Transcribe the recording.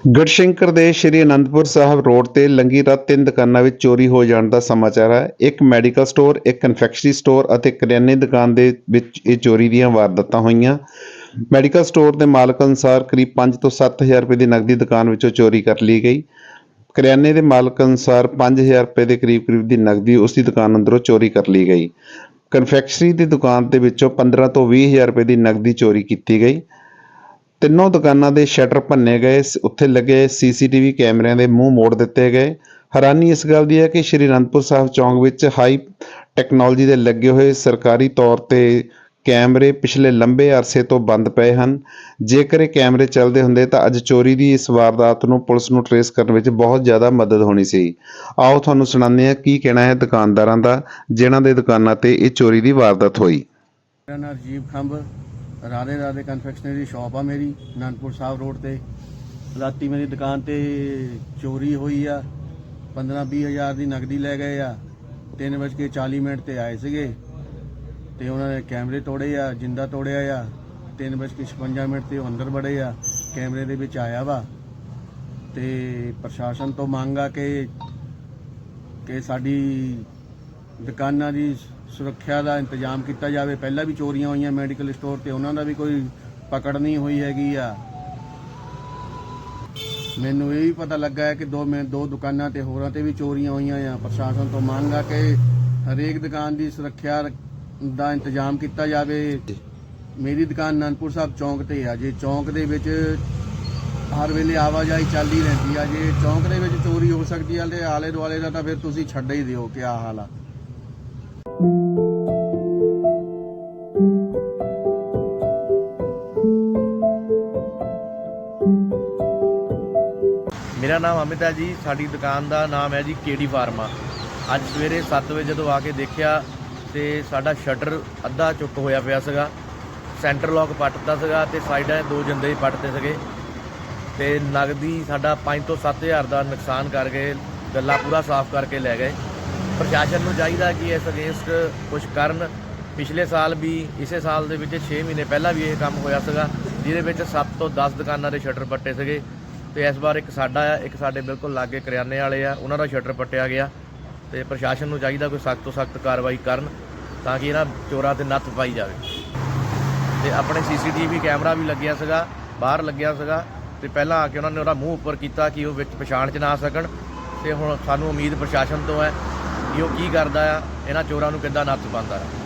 ਗੜਸ਼ੰਕਰ ਦੇ ਸ਼੍ਰੀ ਅਨੰਦਪੁਰ ਸਾਹਿਬ ਰੋਡ ਤੇ ਲੰਗੀ ਰਾਤ ਤਿੰਨ ਦੁਕਾਨਾਂ ਵਿੱਚ ਚੋਰੀ ਹੋ ਜਾਣ ਦਾ ਸਮਾਚਾਰ ਹੈ। ਇੱਕ ਮੈਡੀਕਲ ਸਟੋਰ, ਇੱਕ ਕਨਫੈਕਸ਼ਨਰੀ ਸਟੋਰ ਅਤੇ ਕਰਿਆਨੇ ਦੁਕਾਨ ਦੇ ਵਿੱਚ ਇਹ ਚੋਰੀ ਦੀਆਂ ਵਾਰਦਾਤਾਂ ਹੋਈਆਂ। ਮੈਡੀਕਲ ਸਟੋਰ ਦੇ ਮਾਲਕ ਅਨੁਸਾਰ ਕਰੀਬ 5 ਤੋਂ 7000 ਰੁਪਏ ਦੀ ਨਕਦੀ ਦੁਕਾਨ ਵਿੱਚੋਂ ਚੋਰੀ ਕਰ ਲਈ ਗਈ। ਕਰਿਆਨੇ ਦੇ ਮਾਲਕ ਅਨੁਸਾਰ 5000 ਰੁਪਏ ਦੇ ਕਰੀਬ ਕਰੀਬ ਦੀ ਨਕਦੀ ਉਸ ਦੀ ਦੁਕਾਨ ਅੰਦਰੋਂ ਚੋਰੀ ਕਰ ਲਈ ਗਈ। ਕਨਫੈਕਸ਼ਨਰੀ ਦੀ ਦੁਕਾਨ ਦੇ ਵਿੱਚੋਂ 15 ਤੋਂ 20000 ਰੁਪਏ ਦੀ ਨਕਦੀ ਚੋਰੀ ਕੀਤੀ ਗਈ। ਤਿੰਨੋਂ ਦੁਕਾਨਾਂ ਦੇ ਸ਼ਟਰ ਭੰਨੇ ਗਏ ਉੱਥੇ ਲੱਗੇ ਸੀਸੀਟੀਵੀ ਕੈਮਰਿਆਂ ਦੇ ਮੂੰਹ ਮੋੜ ਦਿੱਤੇ ਗਏ। ਹੈਰਾਨੀ ਇਸ ਗੱਲ ਦੀ ਹੈ ਕਿ ਸ਼੍ਰੀ ਅਨੰਦਪੁਰ ਸਾਹਿਬ ਚੌਂਕ ਵਿੱਚ ਹਾਈ ਟੈਕਨੋਲੋਜੀ ਦੇ ਲੱਗੇ ਹੋਏ ਸਰਕਾਰੀ ਤੌਰ ਤੇ ਕੈਮਰੇ ਪਿਛਲੇ ਲੰਬੇ ਅਰਸੇ ਤੋਂ ਬੰਦ ਪਏ ਹਨ। ਜੇਕਰ ਇਹ ਕੈਮਰੇ ਚੱਲਦੇ ਹੁੰਦੇ ਤਾਂ ਅੱਜ ਚੋਰੀ ਦੀ ਇਸ ਵਾਰਦਾਤ ਨੂੰ ਪੁਲਿਸ ਨੂੰ ਟਰੇਸ ਕਰਨ ਵਿੱਚ ਬਹੁਤ ਜ਼ਿਆਦਾ ਮਦਦ ਹੋਣੀ ਸੀ। ਆਓ ਤੁਹਾਨੂੰ ਸੁਣਾਉਂਦੇ ਹਾਂ ਕੀ ਕਹਿਣਾ ਹੈ ਦੁਕਾਨਦਾਰਾਂ ਦਾ, ਜਿਨ੍ਹਾਂ ਦੇ ਦੁਕਾਨਾਂ ਤੇ ਇਹ ਚੋਰੀ ਦੀ ਵਾਰਦਾਤ ਹੋਈ। ਮੇਰਾ ਨਾਮ ਰਜੀਵ ਖੰਭ। ਰਾਧੇ ਰਾਧੇ ਕਨਫੈਕਸ਼ਨਰੀ ਸ਼ਾਪ ਆ ਮੇਰੀ, ਅਨੰਦਪੁਰ ਸਾਹਿਬ ਰੋਡ ਤੇ। ਰਾਤੀ ਮੇਰੀ ਦੁਕਾਨ ਤੇ ਚੋਰੀ ਹੋਈ ਆ। 15 20 ਹਜ਼ਾਰ ਦੀ ਨਗਦੀ ਲੈ ਗਏ ਆ। 3:40 ਮਿੰਟ ਤੇ ਆਏ ਸੀਗੇ। ਤੇ ਉਹਨਾਂ ਨੇ ਕੈਮਰੇ ਤੋੜੇ ਆ, ਜਿੰਦਾ ਤੋੜਿਆ ਆ। 3:56 ਮਿੰਟ ਤੇ ਉਹ ਅੰਦਰ ਵੜੇ ਆ। ਕੈਮਰੇ ਦੇ ਵਿੱਚ ਆਇਆ ਵਾ। ਤੇ ਪ੍ਰਸ਼ਾਸਨ ਤੋਂ ਮੰਗ ਆ ਕਿ ਕਿ ਸਾਡੀ ਦੁਕਾਨਾਂ ਦੀ ਸੁਰੱਖਿਆ ਦਾ ਇੰਤਜ਼ਾਮ ਕੀਤਾ ਜਾਵੇ। ਪਹਿਲਾਂ ਵੀ ਚੋਰੀਆਂ ਹੋਈਆਂ ਮੈਡੀਕਲ ਸਟੋਰ ਤੇ, ਉਹਨਾਂ ਦਾ ਵੀ ਕੋਈ ਪਕੜ ਨਹੀਂ ਹੋਈ ਹੈਗੀ ਆ। ਮੈਨੂੰ ਇਹ ਵੀ ਪਤਾ ਲੱਗਾ ਹੈ ਕਿ ਦੋ ਮੈਂ ਦੋ ਦੁਕਾਨਾਂ ਤੇ ਹੋਰਾਂ ਤੇ ਵੀ ਚੋਰੀਆਂ ਹੋਈਆਂ ਆ। ਪ੍ਰਸ਼ਾਸਨ ਤੋਂ ਮੰਗ ਆ ਕਿ ਹਰੇਕ ਦੁਕਾਨ ਦੀ ਸੁਰੱਖਿਆ ਦਾ ਇੰਤਜ਼ਾਮ ਕੀਤਾ ਜਾਵੇ। ਮੇਰੀ ਦੁਕਾਨ ਅਨੰਦਪੁਰ ਸਾਹਿਬ ਚੌਂਕ ਤੇ ਆ। ਜੇ ਚੌਂਕ ਦੇ ਵਿੱਚ ਹਰ ਵੇਲੇ ਆਵਾਜਾਈ ਚੱਲਦੀ ਰਹਿੰਦੀ ਆ। ਜੇ ਚੌਂਕ ਦੇ ਵਿੱਚ ਚੋਰੀ ਹੋ ਸਕਦੀ ਆ ਤੇ ਆਲੇ ਦੁਆਲੇ ਦਾ ਤਾਂ ਫਿਰ ਤੁਸੀਂ ਛੱਡ ਹੀ ਦਿਓ ਕਿਆ ਹਾਲ। ਆ ਮੇਰਾ ਨਾਮ ਅਮਿਤ ਹੈ ਜੀ, ਸਾਡੀ ਦੁਕਾਨ ਦਾ ਨਾਮ ਹੈ ਜੀ ਕੇਡੀ ਫਾਰਮਾ। ਅੱਜ ਸਵੇਰੇ 7 ਵਜੇ ਜਦੋਂ ਆ ਕੇ ਦੇਖਿਆ ਤੇ ਸਾਡਾ ਸ਼ਟਰ ਅੱਧਾ ਚੁੱਕ ਹੋਇਆ ਪਿਆ ਸੀਗਾ। ਸੈਂਟਰ ਲੋਕ ਪੱਟਦਾ ਸੀਗਾ ਤੇ ਸਾਈਡਾਂ ਦੋ ਜੰਦੇ ਹੀ ਪੱਟਦੇ ਸੀਗੇ। ਤੇ ਨਗਦੀ ਸਾਡਾ 5 ਤੋਂ 7000 ਦਾ ਨੁਕਸਾਨ ਕਰ ਗਏ ਗੱਲਾ ਪੂਰਾ ਸਾਫ਼ ਕਰਕੇ ਲੈ ਗਏ। ਪ੍ਰਸ਼ਾਸਨ ਨੂੰ ਚਾਹੀਦਾ ਕਿ ਇਸ ਅਗੇਂਸਟ ਕੁਝ ਕਰਨ। ਪਿਛਲੇ ਸਾਲ ਵੀ, ਇਸੇ ਸਾਲ ਦੇ ਵਿੱਚ 6 ਮਹੀਨੇ ਪਹਿਲਾਂ ਵੀ ਇਹ ਕੰਮ ਹੋਇਆ ਸੀਗਾ, ਜਿਹਦੇ ਵਿੱਚ 7 ਤੋਂ 10 ਦੁਕਾਨਾਂ ਦੇ ਸ਼ਟਰ ਪੱਟੇ ਸੀਗੇ। ਤੇ ਇਸ ਵਾਰ ਇੱਕ ਸਾਡਾ ਆ, ਇੱਕ ਸਾਡੇ ਬਿਲਕੁਲ ਲਾਗੇ ਕਰਿਆਨੇ ਵਾਲੇ ਆ, ਉਹਨਾਂ ਦਾ ਸ਼ਟਰ ਪੱਟਿਆ ਗਿਆ। ਤੇ ਪ੍ਰਸ਼ਾਸਨ ਨੂੰ ਚਾਹੀਦਾ ਕੋਈ ਸਖਤ ਤੋਂ ਸਖਤ ਕਾਰਵਾਈ ਕਰਨ, ਤਾਂ ਕਿ ਇਹਨਾਂ ਚੋਰਾਂ ਤੇ ਨੱਥ ਪਾਈ ਜਾਵੇ। ਤੇ ਆਪਣੇ ਸੀਸੀਟੀਵੀ ਕੈਮਰਾ ਵੀ ਲੱਗਿਆ ਸੀਗਾ, ਬਾਹਰ ਲੱਗਿਆ ਸੀਗਾ। ਤੇ ਪਹਿਲਾਂ ਆ ਕੇ ਉਹਨਾਂ ਨੇ ਉਹਦਾ ਮੂੰਹ ਉੱਪਰ ਕੀਤਾ ਕਿ ਉਹ ਵਿੱਚ ਪਛਾਣ ਚ ਨਾ ਸਕਣ। ਤੇ ਹੁਣ ਸਾਨੂੰ ਉਮੀਦ ਪ੍ਰਸ਼ਾਸਨ ਤੋਂ ਹੈ ਕਿ ਉਹ ਕੀ ਕਰਦਾ ਆ ਇਹਨਾਂ ਚੋਰਾਂ ਨੂੰ ਕਿੱਦਾਂ ਨੱਥ ਪਾਉਂਦਾ ਹੈ